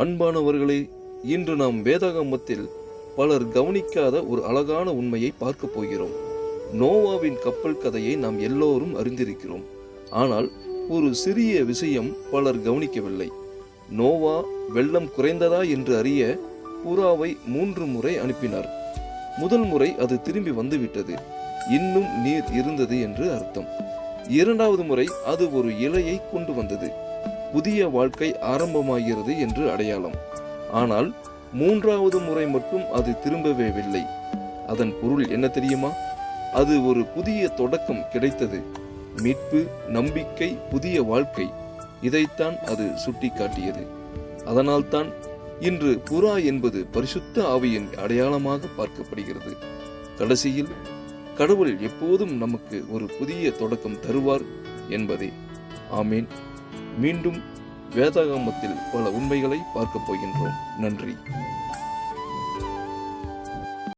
அன்பானவர்களே இன்று நாம் வேதாகமத்தில் பலர் கவனிக்காத ஒரு அழகான உண்மையை பார்க்க போகிறோம். நோவாவின் கப்பல் கதையை நாம் எல்லோரும் அறிந்திருக்கிறோம். ஆனால் ஒரு சிறிய விஷயம் பலர் கவனிக்கவில்லை. நோவா வெள்ளம் குறைந்ததா என்று அறிய புறாவை மூன்று முறை அனுப்பினார். முதல் முறை அது திரும்பி வந்துவிட்டது. இன்னும் நீர் இருந்தது என்று அர்த்தம். இரண்டாவது முறை அது ஒரு இலையை கொண்டு வந்தது. புதிய வாழ்க்கை ஆரம்பமாகிறது என்று அடையாளம். ஆனால் மூன்றாவது முறை மட்டும் அது திரும்பவேவில்லை. அதன் பொருள் என்ன தெரியுமா? அது ஒரு புதிய தொடக்கம் கிடைத்தது. மீட்பு நம்பிக்கை புதிய வாழ்க்கை. இதைத்தான் அது சுட்டிக்காட்டியது. அதனால்தான் இன்று புறா என்பது பரிசுத்த ஆவியின் அடையாளமாக பார்க்கப்படுகிறது. கடைசியில் கடவுள் எப்போதும் நமக்கு ஒரு புதிய தொடக்கம் தருவார் என்பதே. ஆமீன். மீண்டும் வேதாகமத்தில் பல உண்மைகளை பார்க்கப் போகின்றோம். நன்றி.